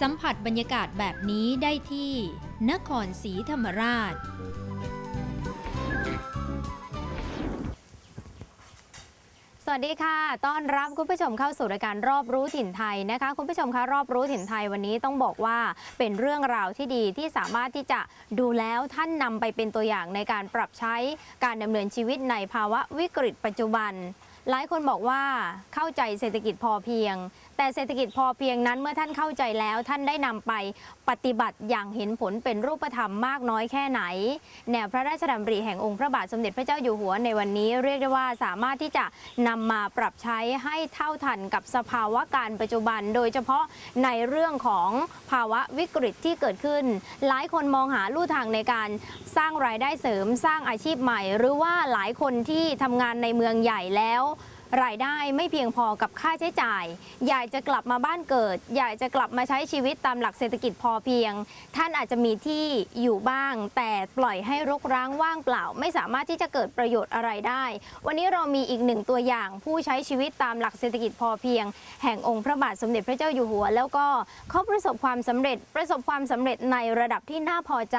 สัมผัสบรรยากาศแบบนี้ได้ที่ นครศรีธรรมราช สวัสดีค่ะ ต้อนรับคุณผู้ชมเข้าสู่รายการรอบรู้ถิ่นไทยนะคะ คุณผู้ชมคะรอบรู้ถิ่นไทยวันนี้ต้องบอกว่าเป็นเรื่องราวที่ดีที่สามารถที่จะดูแล้วท่านนำไปเป็นตัวอย่างในการปรับใช้การดำเนินชีวิตในภาวะวิกฤตปัจจุบัน หลายคนบอกว่าเข้าใจเศรษฐกิจพอเพียง แต่เศรษฐกิจพอเพียงนั้นเมื่อท่านเข้าใจแล้วท่านได้นำไปปฏิบัติอย่างเห็นผลเป็นรูปธรรมมากน้อยแค่ไหน แนวพระราชดำริแห่งองค์พระบาทสมเด็จพระเจ้าอยู่หัวในวันนี้เรียกได้ว่าสามารถที่จะนำมาปรับใช้ให้เท่าทันกับสภาวะการปัจจุบัน โดยเฉพาะในเรื่องของภาวะวิกฤตที่เกิดขึ้น หลายคนมองหาลู่ทางในการสร้างรายได้เสริมสร้างอาชีพใหม่ หรือว่าหลายคนที่ทำงานในเมืองใหญ่แล้ว รายได้ไม่เพียงพอกับค่าใช้จ่าย อยากจะกลับมาบ้านเกิด อยากจะกลับมาใช้ชีวิตตามหลักเศรษฐกิจพอเพียง ท่านอาจจะมีที่อยู่บ้าง แต่ปล่อยให้รกร้างว่างเปล่า ไม่สามารถที่จะเกิดประโยชน์อะไรได้ วันนี้เรามีอีกหนึ่งตัวอย่างผู้ใช้ชีวิตตามหลักเศรษฐกิจพอเพียง แห่งองค์พระบาทสมเด็จพระเจ้าอยู่หัว แล้วก็เขาประสบความสำเร็จประสบความสำเร็จในระดับที่น่าพอใจ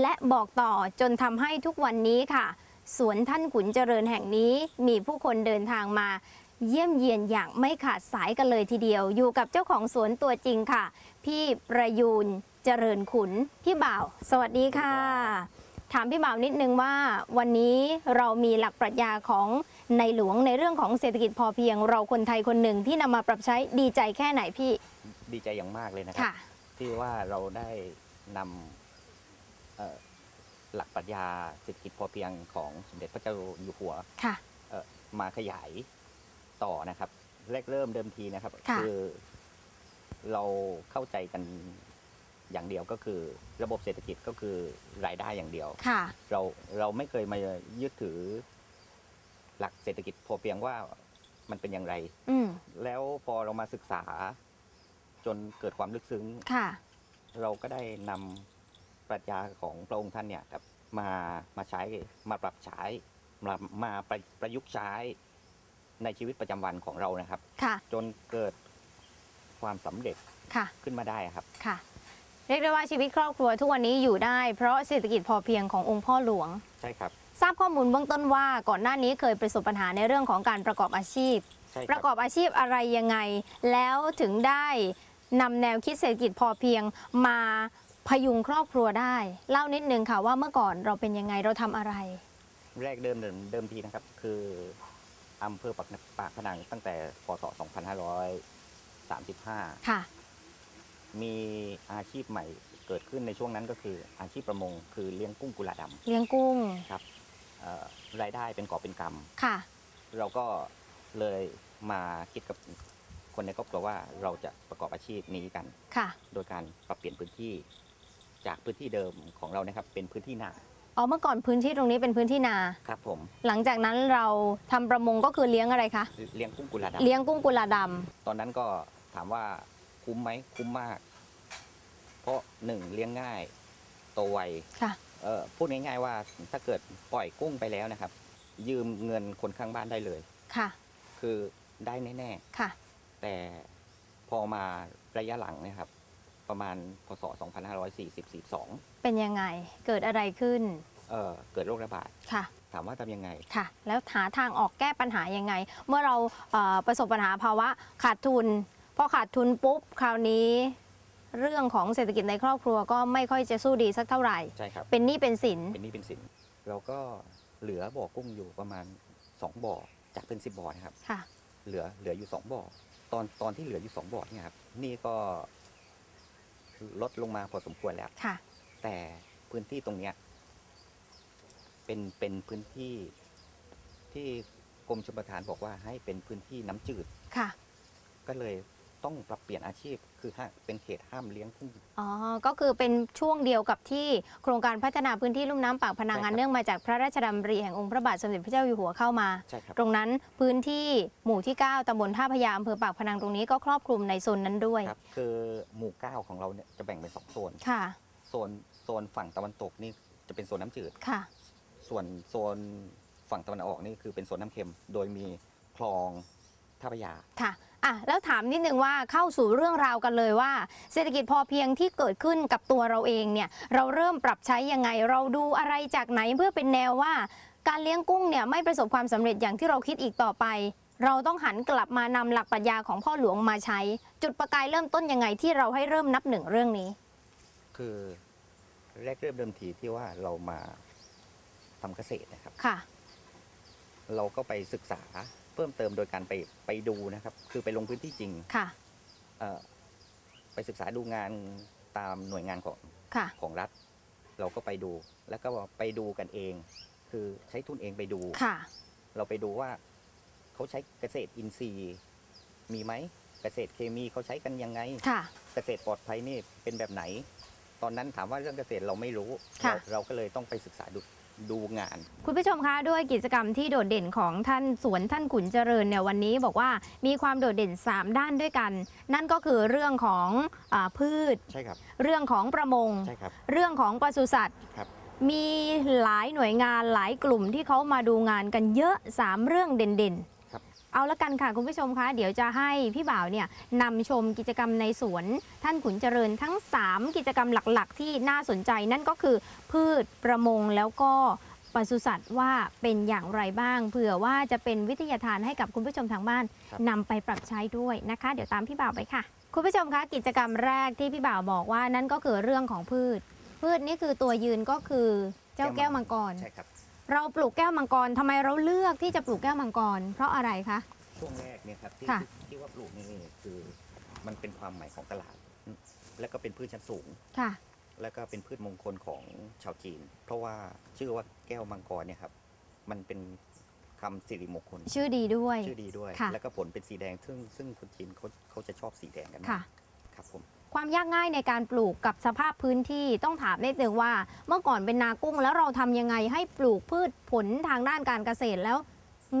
และบอกต่อจนทำให้ทุกวันนี้ค่ะ สวนท่านขุนเจริญแห่งนี้ มีผู้คนเดินทางมาเยี่ยมเยียนอย่างไม่ขาดสายกันเลยทีเดียว อยู่กับเจ้าของสวนตัวจริงค่ะ พี่ประยูนเจริญขุน พี่บ่าว สวัสดีค่ะ ถามพี่บ่าวนิดนึงว่า วันนี้เรามีหลักปรัชญาของในหลวงในเรื่องของเศรษฐกิจพอเพียง เราคนไทยคนหนึ่งที่นำมาปรับใช้ดีใจแค่ไหนพี่ ดีใจอย่างมากเลยนะครัค่ะ ที่ว่าเราได้นำเอ่อ หลักปรัชญาเศรษฐกิจพอเพียงของสมเด็จพระเจ้าอยู่หัวค่ะเอ่อมาขยายต่อนะครับ แรกเริ่มเดิมทีนะครับค่ะอเราเข้าใจกันอย่างเดียวก็คือ ระบบเศรษฐกิจก็คือรายได้อย่างเดียวค่ะเราเราไม่เคยมายึดถือ หลักเศรษฐกิจพอเพียงว่ามันเป็นอย่างไรอืมแล้วพอเรามาศึกษาจนเกิดความลึกซึ้งค่ะเราก็ได้นำ ปรัชญาของพระองค์ท่านเนี่ยครับมามาใช้มาปรับใช้มามาประประยุกต์ใช้ในชีวิตประจำวันของเรานะครับ ค่ะ จนเกิดความสำเร็จค่ะขึ้นมาได้ครับค่ะ เรียกได้ว่าชีวิตครอบครัวทุกวันนี้อยู่ได้ เพราะเศรษฐกิจพอเพียงขององค์พ่อหลวง ใช่ครับ ทราบข้อมูลเบื้องต้นว่าก่อนหน้านี้เคยประสบปัญหาในเรื่องของการประกอบอาชีพใช่คปรัระกอบอาชีพอะไรยังไง แล้วถึงได้นำแนวคิดเศรษฐกิจพอเพียงมา พยุงครอบครัวได้ เล่านิดนึงค่ะว่าเมื่อก่อนเราเป็นยังไงเราทำอะไร แรกเดิมเดิมเดิมทีนะครับ คืออำเภอปากปากพนังตั้งแต่พศ 2535 ค่ะ มีอาชีพใหม่เกิดขึ้นในช่วงนั้นก็คืออาชีพประมง คือเลี้ยงกุ้งกุลาดำเลี้ยงกุ้งครับเอ่อรายได้เป็นกอบเป็นกำค่ะ เราก็เลยมาคิดกับคนในครอบครัวว่าเราจะประกอบอาชีพนี้กัน ค่ะ โดยการปรับเปลี่ยนพื้นที่ จากพื้นที่เดิมของเรานะครับ เป็นพื้นที่นาอ๋อเมื่อก่อนพื้นที่ตรงนี้เป็นพื้นที่นา ครับผม หลังจากนั้นเราทำประมงก็คือเลี้ยงอะไรคะเลี้ยงกุ้งกุลาดเลี้ยงกุ้งกุลาดำตอนนั้นก็ถามว่าคุ้มไหมคุ้มมาก เพราะหนึ่งเลี้ยงง่ายโตวไวำค่ะ เออพูดง่ายๆว่าถ้าเกิดปล่อยกุ้งไปแล้วนะครับ ยืมเงินคนข้างบ้านได้เลย ค่ะคือได้แน่ค่ะ ๆ แต่พอมาระยะหลังเนะครับ ประมาณพศ 2540-42เป็นยังไง เกิดอะไรขึ้น เอ่อเกิดโรคระบาด ค่ะ ถามว่าทำยังไง ค่ะ แล้วหาทางออกแก้ปัญหายังไง เมื่อเราเอ่อประสบปัญหาภาวะขาดทุน พอขาดทุนปุ๊บ คราวนี้ เรื่องของเศรษฐกิจในครอบครัวก็ไม่ค่อยจะสู้ดีสักเท่าไหร่ ใช่ครับ เป็นหนี้เป็นสิน เป็นหนี้เป็นสิน เราก็เหลือบ่อกุ้งอยู่ประมาณ 2 บ่อ จากเป็น 10 บ่อนะครับ ค่ะ เหลือเหลืออยู่ 2 บ่อ ตอนตอนที่เหลืออยู่ 2 บ่อเนี่ยครับหนี่ก็ ลดลงมาพอสมควรแล้ว ค่ะ แต่พื้นที่ตรงเนี้ยเป็นเป็นพื้นที่ที่กรมชลประทานบอกว่าให้เป็นพื้นที่น้ำจืด ค่ะ ก็เลย ต้องปรับเปลี่ยนอาชีพ คือห้าเป็นเขตห้ามเลี้ยงกุ้ง อ๋อ ก็คือเป็นช่วงเดียวกับที่โครงการพัฒนาพื้นที่ลุ่มน้ำปากพนังใช่ครับอันเนื่องมาจากพระราชดำริแห่งองค์พระบาทสมเด็จพระเจ้าอยู่หัวเข้ามา ใช่ครับ ตรงนั้นพื้นที่หมู่ที่ 9ตำบลท่าพระยาอำเภอปากพนังตรงนี้ก็ครอบคลุมในโซนนั้นด้วย ครับ คือหมู่เก้าของเราเนี่ยจะแบ่งเป็นสองโซน ค่ะ โซนโซนฝั่งตะวันตกนี่จะเป็นโซนน้ำจืด ค่ะ ส่วนโซนฝั่งตะวันออกนี่คือเป็นโซนน้ำเค็ม โดยมีคลองท่าพระยา ค่ะ อะแล้วถามนิดนึงว่าเข้าสู่เรื่องราวกันเลยว่า เศรษฐกิจพอเพียงที่เกิดขึ้นกับตัวเราเองเนี่ยเราเริ่มปรับใช้ยังไง เราดูอะไรจากไหนเพื่อเป็นแนวว่า การเลี้ยงกุ้งเนี่ยไม่ประสบความสำเร็จอย่างที่เราคิดอีกต่อไป เราต้องหันกลับมานำหลักปรัชญาของพ่อหลวงมาใช้ จุดประกายเริ่มต้นยังไงที่เราให้เริ่มนับหนึ่งเรื่องนี้ คือแรกเริ่มเดิมทีที่ว่าเรามาทำเกษตรนะครับ ค่ะ เราก็ไปศึกษา เพิ่มเติมโดยการไปไปดูนะครับ คือไปลงพื้นที่จริงค่ะ เอ่อไปศึกษาดูงานตามหน่วยงานของค่ะ ของรัฐ เราก็ไปดู แล้วก็ไปดูกันเอง คือใช้ทุนเองไปดู ค่ะ เราไปดูว่าเขาใช้เกษตรอินทรีย์มีไหมเกษตรเคมีเขาใช้กันยังไง ค่ะ เกษตรปลอดภัยนี่เป็นแบบไหน ตอนนั้นถามว่าเรื่องเกษตรเราไม่รู้ ค่ะ เราเราก็เลยต้องไปศึกษาดู ดูงาน คุณผู้ชมคะด้วยกิจกรรมที่โดดเด่นของท่านสวนท่านขุนเจริญเนี่ยวันนี้บอกว่ามีความโดดเด่น 3 ด้านด้วยกัน นั่นก็คือเรื่องของอาพืช ใช่ครับ เรื่องของประมง ใช่ครับ เรื่องของปศุสัตว์ ครับ มีหลายหน่วยงานหลายกลุ่มที่เขามาดูงานกันเยอะ 3 เรื่องเด่นครับๆ เอาละกันค่ะคุณผู้ชมคะเดี๋ยวจะให้พี่บ่าวเนี่ยนำชมกิจกรรมในสวนท่านขุนเจริญทั้ง 3 กิจกรรมหลักๆ ที่น่าสนใจนั่นก็คือพืชประมงแล้วก็ปศุสัตว์ว่าเป็นอย่างไรบ้าง เผื่อว่าจะเป็นวิทยาทานให้กับคุณผู้ชมทางบ้านครับนำไปปรับใช้ด้วยนะคะ เดี๋ยวตามพี่บ่าวไปค่ะ คุณผู้ชมคะกิจกรรมแรกที่พี่บ่าวบอกว่านั่นก็คือเรื่องของพืช พืชนี่คือตัวยืนก็คือเจ้าแก้วมังกร ใช่ครับ เราปลูกแก้วมังกรทำไมเราเลือกที่จะปลูกแก้วมังกร เพราะอะไรคะ ช่วงแรกเนี่ยครับที่ค่ะ ที่ที่ว่าปลูกนี่คือมันเป็นความหมายของตลาด แล้วก็เป็นพืชชั้นสูง ค่ะ แล้วก็เป็นพืชมงคลของชาวจีน เพราะว่าชื่อว่าแก้วมังกรเนี่ยครับมันเป็นคำสิริมงคลชื่อดีด้วย ชื่อดีด้วย ค่ะ แล้วก็ผลเป็นสีแดงซึ่งซึ่งคนจีนเขาเขาจะชอบสีแดงกันมากค่ะ ครับผม ความยากง่ายในการปลูกกับสภาพพื้นที่ต้องถามนิดนึงว่า เมื่อก่อนเป็นนากุ้งแล้วเราทำยังไงให้ปลูกพืชผลทางด้านการเกษตรแล้ว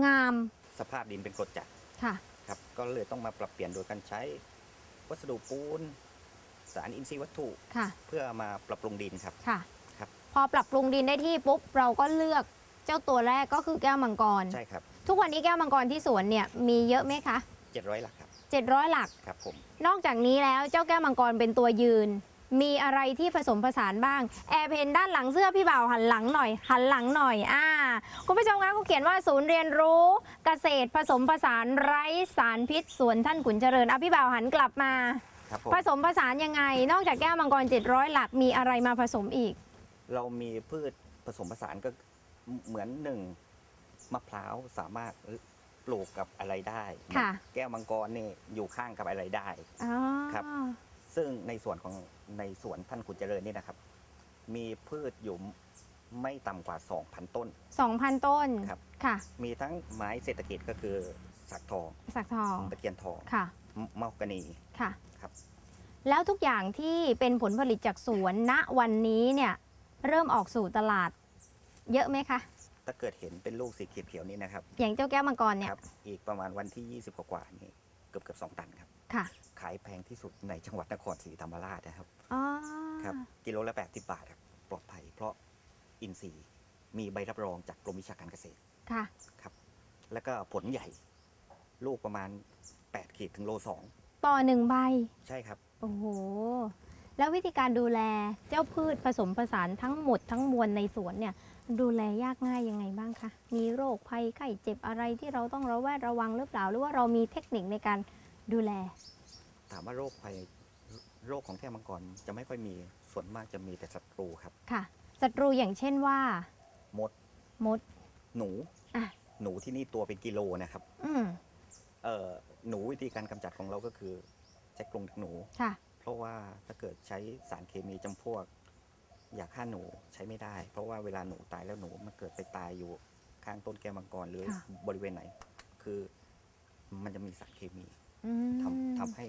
งามสภาพดินเป็นกรดจัดค่ะ ครับ ก็เลยต้องมาปรับเปลี่ยนโดยการใช้ วัสดุปูน สารอินทรีย์วัตถุ ค่ะ เพื่อมาปรับปรุงดินครับ ค่ะ ครับ พอปรับปรุงดินได้ที่ปุ๊บเราก็เลือกเจ้าตัวแรกก็คือแก้วมังกร ใช่ครับ ทุกวันนี้แก้วมังกรที่สวนเนี่ยมีเยอะไหมคะ 700หลักครับ 700 หลัก ครับผม นอกจากนี้แล้วเจ้าแก้วมังกรเป็นตัวยืน มีอะไรที่ผสมผสานบ้าง แอบเห็นด้านหลังเสื้อพี่บ่าวหันหลังหน่อย หันหลังหน่อย อ่า คุณผู้ชมคะเขาเขียนว่าศูนย์เรียนรู้เกษตรผสมผสานไร้สารพิษสวนท่านขุนเจริญอะพี่บ่าวหันกลับมา ครับผม ผสมผสานยังไง นอกจากแก้วมังกร 700 หลักมีอะไรมาผสมอีก เรามีพืชผสมผสานก็เหมือนหนึ่งมะพร้าวสามารถ ปลูกกับอะไรได้ค่ะ แก้วมังกรนี่อยู่ข้างกับอะไรได้ อ๋อครับ ซึ่งในส่วนของในสวนท่านขุนเจริญนี่นะครับ มีพืชอยู่ไม่ต่ำกว่า 2,000 ต้น2,000ต้นครับ ค่ะ มีทั้งไม้เศรษฐกิจก็คือสักทองสักทองตะเคียนทองค่ะมมะกนี ค่ะ ครับ แล้วทุกอย่างที่เป็นผลผลิตจากสวนณวันนี้เนี่ย เริ่มออกสู่ตลาด เยอะไหมคะ ถ้าเกิดเห็นเป็นลูกสีเขียวๆนี่นะครับอย่างเจ้าแก้วมังกรเนี่ยครับ อีกประมาณวันที่ 20 กว่าๆนี่เกือบเกือบสองตันครับ ค่ะขายแพงที่สุดในจังหวัดนครศรีธรรมราชนะครับ อ๋อครับ กิโลละ 80 บาทครับ ปลอดภัยเพราะอินทรีย์มีใบรับรองจากกรมวิชาการเกษตรค่ะ ครับ แล้วก็ผลใหญ่ ลูกประมาณ 8 ขีดถึงโล ต่อหนึ่งใบ 2 ใช่ครับ โอ้โห แล้ววิธีการดูแลเจ้าพืชผสมผสานทั้งหมดทั้งมวลในสวนเนี่ย ดูแลยากง่ายยังไงบ้างคะ มีโรคภัยไข้เจ็บอะไรที่เราต้องระแวดระวังหรือเปล่า หรือว่าเรามีเทคนิคในการดูแล ถามว่าโรคภัยโรคของแก้วมังกรจะไม่ค่อยมีส่วนมากจะมีแต่ศัตรูครับ ค่ะศัตรูอย่างเช่นว่า มด มด หนูอะ หนูที่นี่ตัวเป็นกิโลนะครับ อืมเอ่อหนูวิธีการกำจัดของเราก็คือใช้กรงดักหนู ค่ะ เพราะว่าถ้าเกิดใช้สารเคมีจำพวก ยาฆ่าหนูใช้ไม่ได้ เพราะว่าเวลาหนูตายแล้วหนูมันเกิดไปตายอยู่ข้างต้นแก้วมังกรหรือค่ะบริเวณไหน คือมันจะมีสารเคมีอืมทำทำให้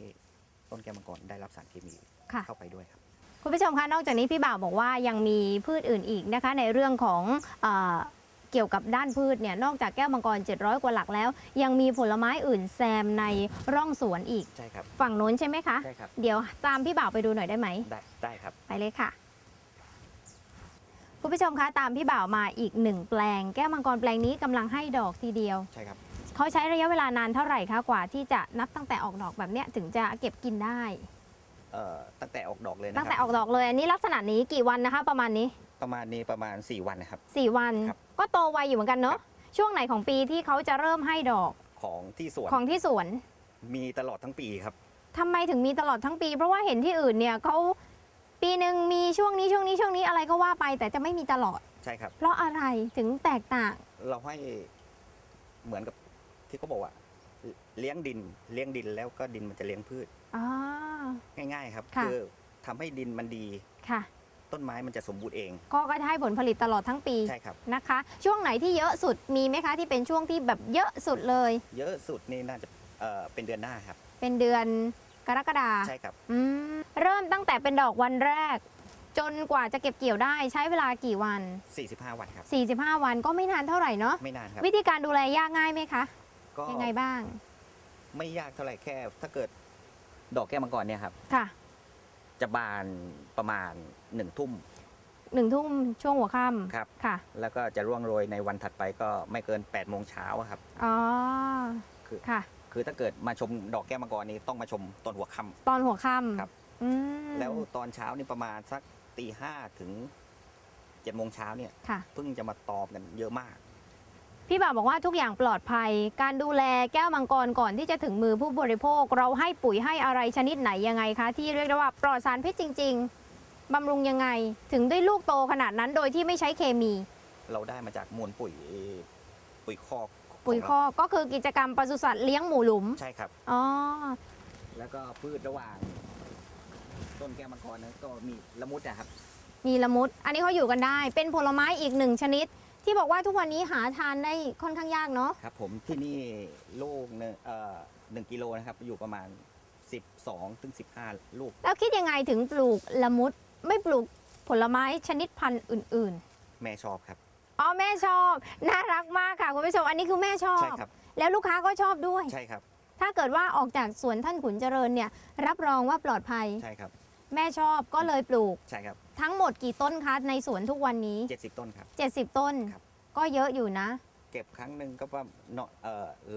ต้นแก้วมังกรได้รับสารเคมีค่ะเข้าไปด้วยครับคุณผู้ชมคะนอกจากนี้พี่บ่าวบอกว่ายังมีพืชอื่นอีกนะคะ ในเรื่องของเออเกี่ยวกับด้านพืชเนี่ยนอกจากแก้วมังกร 700 กว่าหลักแล้ว ยังมีผลไม้อื่นแซมในร่องสวนอีกใช่ครับฝั่งโน้นใช่ไหมคะใช่ครับเดี๋ยวตามพี่บ่าวไปดูหน่อยได้ไหมได้ได้ครับไปเลยค่ะ คุณผู้ชมคะตามพี่บ่าวมาอีกหนึ่งแปลง แก้วมังกรแปลงนี้กำลังให้ดอกทีเดียว ใช่ครับทเขาใช้ระยะเวลานานเท่าไหร่คะกว่าที่จะนับตั้งแต่ออกดอกแบบเนี้ยถึงจะเก็บกินได้ เอ่อตั้งแต่ออกดอกเลยนะตั้งแต่คอรัอกดอกเลยอันนี้ลักษณะนี้กี่วันนะคะ ประมาณนี้ ประมาณนี้ประมาณ 4 วันนะครับ 4 วัน ครับก็โตไวอยู่เหมือนกันเนาะช่วงไหนของปีที่เขาจะเริ่มให้ดอกของที่สวนของที่สวนมีตลอดทั้งปีครับ ทำไมถึงมีตลอดทั้งปี เพราะว่าเห็นที่อื่นเนี่ยเขา ปีหนึ่งมีช่วงนี้ช่วงนี้ช่วงนี้อะไรก็ว่าไป แต่จะไม่มีตลอด ใช่ครับ เพราะอะไรถึงแตกต่าง เราให้เหมือนกับที่เขาบอกว่า เลี้ยงดินเลี้ยงดินแล้วก็ดินมันจะเลี้ยงพืชอ๋อ ง่าย ๆ ครับค่ะอทำให้ดินมันดี ค่ะ ต้นไม้มันจะสมบูรณ์เอง ก็ก็จะให้ผลผลิตตลอดทั้งปีใช่ครับ นะคะ ช่วงไหนที่เยอะสุดมีไหมคะที่เป็นช่วงที่แบบเยอะสุดเลย เยอะสุดนี่น่าจะเอ่อเป็นเดือนหน้าครับ เป็นเดือน กรกฎาใช่ครับอืมเริ่มตั้งแต่เป็นดอกวันแรก จนกว่าจะเก็บเกี่ยวได้ใช้เวลากี่วัน 45 วันครับ 45 วันก็ไม่นานเท่าไหร่เนาะไม่นานครับ วิธีการดูแลยากง่ายไหมคะก็ยังไงบ้าง ไม่ยากเท่าไหร่แค่ ถ้าเกิดดอกแก้วมังกรเนี่ยครับ ค่ะจะบานประมาณหนึ่งทุ่มหนึ่งทุ่มช่วงหัวค่ครับำค่ะ แล้วก็จะร่วงโรยในวันถัดไปก็ไม่เกิน8ปดโมงเช้าอะครับ อ๋อ คือค่ะ คือถ้าเกิดมาชมดอกแก้วมังกรนี้ต้องมาชมตอนหัวค่ ตอนหัวค่ครับำอืมำแล้วตอนเช้านี่ประมาณสักตีห้าถึงเจ็ดโมงเช้าเนี่ยค่ะ เพิ่งจะมาตอมกันเยอะมาก พี่บ่าวบอกว่าทุกอย่างปลอดภัย การดูแลแก้วมังกรก่อนที่จะถึงมือผู้บริโภค เราให้ปุ๋ยให้อะไรชนิดไหนยังไงคะ ที่เรียกได้ว่าปลอดสารพิษจริง ๆบำรุงยังไง ถึงได้ลูกโตขนาดนั้นโดยที่ไม่ใช้เคมี เราได้มาจากมวลปุ๋ยปุ๋ยคอกของ ปุ๋ยคอกก็คือกิจกรรมปศุสัตว์เลี้ยงหมูหลุมเราใช่ครับ อ๋อ แล้วก็พืชระหว่าง ต้นแก้วมังกรนั้นก็มีละมุดนะครับ มีละมุด อันนี้เขาอยู่กันได้ เป็นผลไม้อีกหนึ่งชนิด ที่บอกว่าทุกวันนี้หาทานได้ค่อนข้างยากเนาะ ครับผมที่นี่ลูกเนี่ยเอ่อหนึ่งกิโลนะครับ อยู่ประมาณ 12ถึง15 ลูก แล้วคิดยังไงถึงปลูกละมุด ไม่ปลูกผลไม้ชนิดพันธุ์อื่นแม่ชอบครับๆ อ๋อแม่ชอบ น่ารักมากค่ะคุณผู้ชมอันนี้คือแม่ชอบใช่ครับ แล้วลูกค้าก็ชอบด้วย ใช่ครับ ถ้าเกิดว่าออกจากสวนท่านขุนเจริญเนี่ย รับรองว่าปลอดภัย ใช่ครับ แม่ชอบก็เลยปลูก ใช่ครับทั้งหมดกี่ต้นคะในสวนทุกวันนี้70ต้นครับ 70 ต้น ครับ ก็เยอะอยู่นะ เก็บครั้งหนึ่งก็ว่าเนาะเอ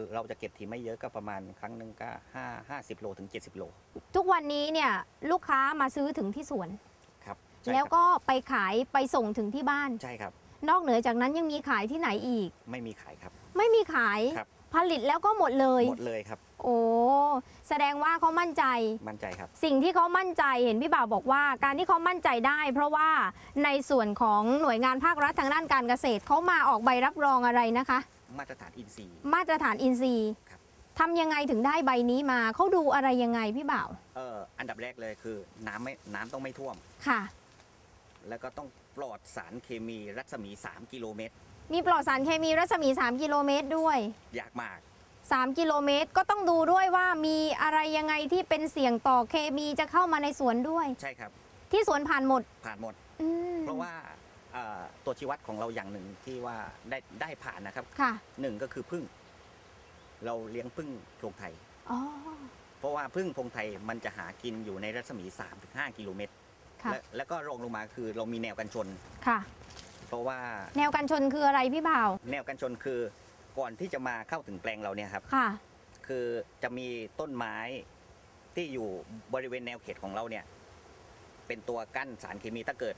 อเราจะเก็บทีไม่เยอะก็ประมาณครั้งหนึ่งก็5 50โลถึง70โลทุกวันนี้เนี่ยลูกค้ามาซื้อถึงที่สวน ครับใช่แล้วครับก็ไปขายไปส่งถึงที่บ้าน ใช่ครับ นอกเหนือจากนั้นยังมีขายที่ไหนอีก ไม่มีขายครับ ไม่มีขายครับ ผลิตแล้วก็หมดเลย หมดเลยครับ โอ้แสดงว่าเขามั่นใจ มั่นใจครับ สิ่งที่เขามั่นใจเห็นพี่บ่าวบอกว่า การที่เขามั่นใจได้ เพราะว่าในส่วนของหน่วยงานภาครัฐทางด้านการเกษตรเขามาออกใบรับรองอะไรนะคะ มาตรฐานอินทรีย์ มาตรฐานอินทรีย์ครับ ทำยังไงถึงได้ใบนี้มาเขาดูอะไรยังไงพี่บ่าวเอ่ออันดับแรกเลยคือ น้ำไม่น้ำต้องไม่ท่วม ค่ะ แล้วก็ต้องปลอดสารเคมีรัศมี 3 กิโลเมตร มีปลอดสารเคมีรัศมี 3 กิโลเมตรด้วย ยากมาก 3 กิโลเมตรก็ต้องดูด้วยว่ามีอะไรยังไงที่เป็นเสี่ยงต่อเคมีจะเข้ามาในสวนด้วย ใช่ครับ ที่สวนผ่านหมดผ่านหมด อืมเพราะว่าเอ่อตัวชี้วัดของเราอย่างหนึ่งที่ว่าได้ได้ผ่านนะครับค่ะหนึ่งก็คือพึ่ง เราเลี้ยงพึ่งโพรงไทย อ๋อเพราะว่าพึ่งโพรงไทยมันจะหากินอยู่ในรัศมี 3-5 กิโลเมตร ค่ะ และแล้วก็รองลงมาคือเรามีแนวกันชน ค่ะ เพราะว่าแนวกันชนคืออะไรพี่บ่าว แนวกันชนคือก่อนที่จะมาเข้าถึงแปลงเราเนี่ยครับ ค่ะ คือจะมีต้นไม้ที่อยู่บริเวณแนวเขตของเราเนี่ย เป็นตัวกั้นสารเคมีถ้าเกิด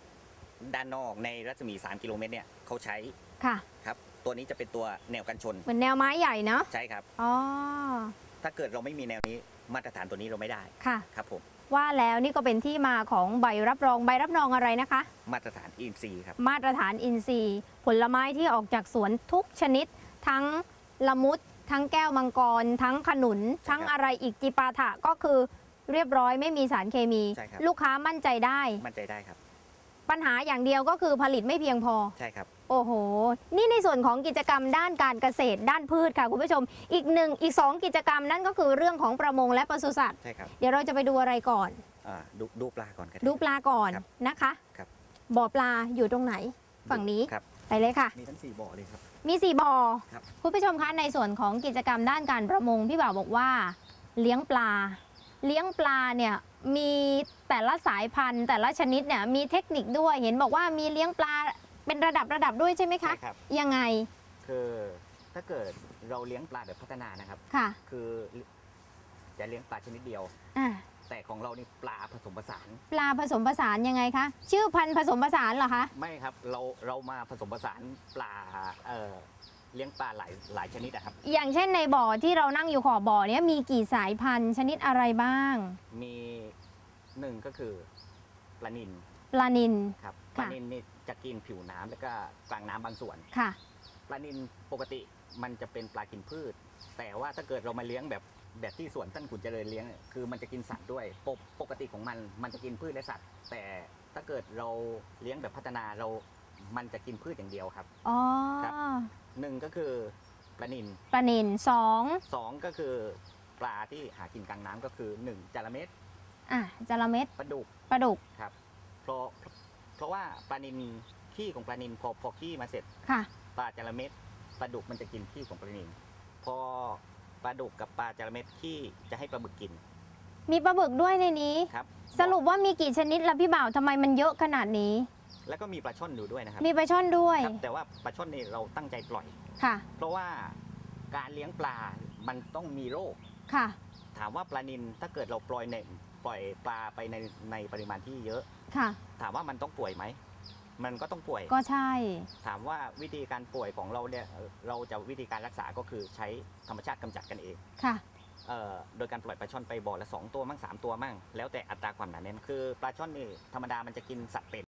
ด้านนอกในรัศมี 3 กิโลเมตรเนี่ยเขาใช้ค่ะ ครับ ตัวนี้จะเป็นตัวแนวกันชนเหมือนแนวไม้ใหญ่เนาะ ใช่ครับ อ๋อ ถ้าเกิดเราไม่มีแนวนี้มาตรฐานตัวนี้เราไม่ได้ ค่ะ ครับผม ว่าแล้วนี่ก็เป็นที่มาของใบรับรองใบรับรองอะไรนะคะ มาตรฐานอินซีย์ครับ มาตรฐานอินทรีย์ ผลไม้ที่ออกจากสวนทุกชนิด ทั้งละมุด ทั้งแก้วมังกร ทั้งขนุน ทั้งอะไรอีกจิปาถะก็คือเรียบร้อยไม่มีสารเคมี ใช่ครับ ลูกค้ามั่นใจได้ มั่นใจได้ครับ ปัญหาอย่างเดียวก็คือผลิตไม่เพียงพอ ใช่ครับ โอ้โห นี่ในส่วนของกิจกรรมด้านการเกษตรด้านพืชค่ะคุณผู้ชม อีกหนึ่งอีกสองกิจกรรมนั่นก็คือเรื่องของประมงและปศุสัตว์ ใช่ครับเดี๋ยวเราจะไปดูอะไรก่อน อ่าดูดูปลาก่อนกัน ดูปลาก่อนครับนะคะครับ บ่อปลาอยู่ตรงไหน ฝั่งนี้ครับ ไปเลยค่ะ มีทั้งสี่บ่อเลยครับ มีสี่บ่อครับ คุณผู้ชมคะในส่วนของกิจกรรมด้านการประมงพี่บ่าวบอกว่า เลี้ยงปลา เลี้ยงปลาเนี่ยมีแต่ละสายพันธุ์ แต่ละชนิดเนี่ยมีเทคนิคด้วย เห็นบอกว่ามีเลี้ยงปลาเป็นระดับระดับด้วยใช่ไหมคะใช่ครับ ยังไงคือถ้าถ้าเกิดเราเลี้ยงปลาแบบพัฒนานะครับ ค่ะคือจะเลี้ยงปลาชนิดเดียว อะแต่ของเรานี่ปลาผสมผสาน ปลาผสมผสานยังไงคะชื่อพันธุ์ผสมผสานเหรอคะ ไม่ครับ เราเรามาผสมผสานปลาเอ่อ เลี้ยงปลาหลายหลายชนิดอะครับ อย่างเช่นในบ่อที่เรานั่งอยู่ขอบบ่อเนี้ยมีกี่สายพันธุ์ชนิดอะไรบ้าง มีหนึ่งก็คือปลานินปลานินครับปค่ะ ลานินนี่จะกินผิวน้ำแล้วก็กลางน้ำบางส่วน ค่ะ ปลานินปกติมันจะเป็นปลากินพืช แต่ว่าถ้าเกิดเรามาเลี้ยงแบบแบบที่สวนท่านขุนเจริญเลี้ยงเนี่ยคือมันจะกินสัตว์ด้วยปกปกติของมันมันจะกินพืชและสัตว์ แต่ถ้าเกิดเราเลี้ยงแบบพัฒนาเรา มันจะกินพืชอย่างเดียวครับ อ๋อครับ หนึ่งก็คือปลานินปลานินสองสองก็คือปลาที่หากินกลางน้ำก็คือหนึ่งจระเม็ดอะจระเม็ดปลาดุกปลาดุกครับเพราะเพราะว่าปลานินขี้ของปลานินพอพอขี้มาเสร็จค่ะ ปลาจระเม็ดปลาดุกมันจะกินขี้ของปลานินพอปลาดุกกับปลาจระเม็ดขี้จะให้ปลาบึกกิน มีปลาบึกด้วยในนี้ ครับ สรุปว่ามีกี่ชนิดละพี่บ่าวทำไมมันเยอะขนาดนี้ แล้วก็มีปลาช่อนอยู่ด้วยนะครับมีปลาช่อนด้วยครับแต่ว่าปลาช่อนนี่เราตั้งใจปล่อยค่ะ เพราะว่าการเลี้ยงปลามันต้องมีโรคค่ะ ถามว่าปลานินถ้าเกิดเราปล่อยในปล่อยปลาไปในในปริมาณที่เยอะค่ะ ถามว่ามันต้องป่วยไหมมันก็ต้องป่วยก็ใช่ ถามว่าวิธีการป่วยของเราเนี่ยเอ่อเราจะวิธีการรักษาก็คือใช้ธรรมชาติกำจัดกันเองค่ะเอ่อโดยการปล่อยปลาช่อนไปบ่อละสองตัวมั่งสามตัวมั่งแล้วแต่อัตราความหนาแน่นคือปลาช่อนนี่ธรรมดามันจะกินสัตว์เป็น